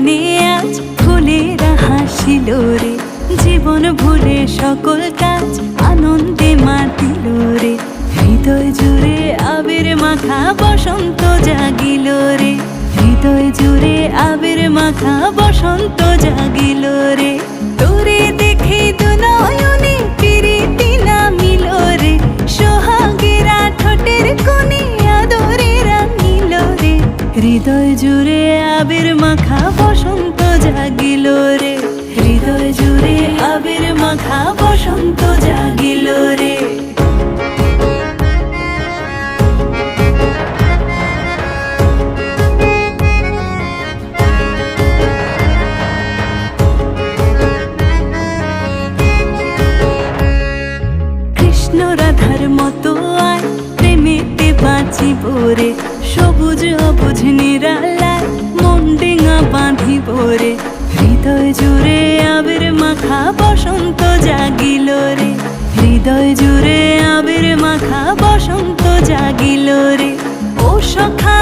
প্রাণে আজ ফুলেরা হাসিল রে। জীবন ভুলে সকল কাজ আনন্দে মাতিল রে। হৃদয় জুড়ে আবির মাখা বসন্ত জাগিল রে। হৃদয় জুড়ে আবির মাখা বসন্ত জাগিল রে। তোরে জুড়ে আবির মাখা বসন্ত জাগিল রে। হৃদয় জুড়ে আবির মাখা বসন্ত জাগিল রে। কৃষ্ণ রাধার মতো আয়, প্রেমেতে বাঁচিব রে। সবুজ অবুঝ বাঁধিব রে হৃদয় জুড়ে আবির মাখা বসন্ত জাগিল রে। হৃদয় জুড়ে আবির মাখা বসন্ত জাগিল রে। ও সখা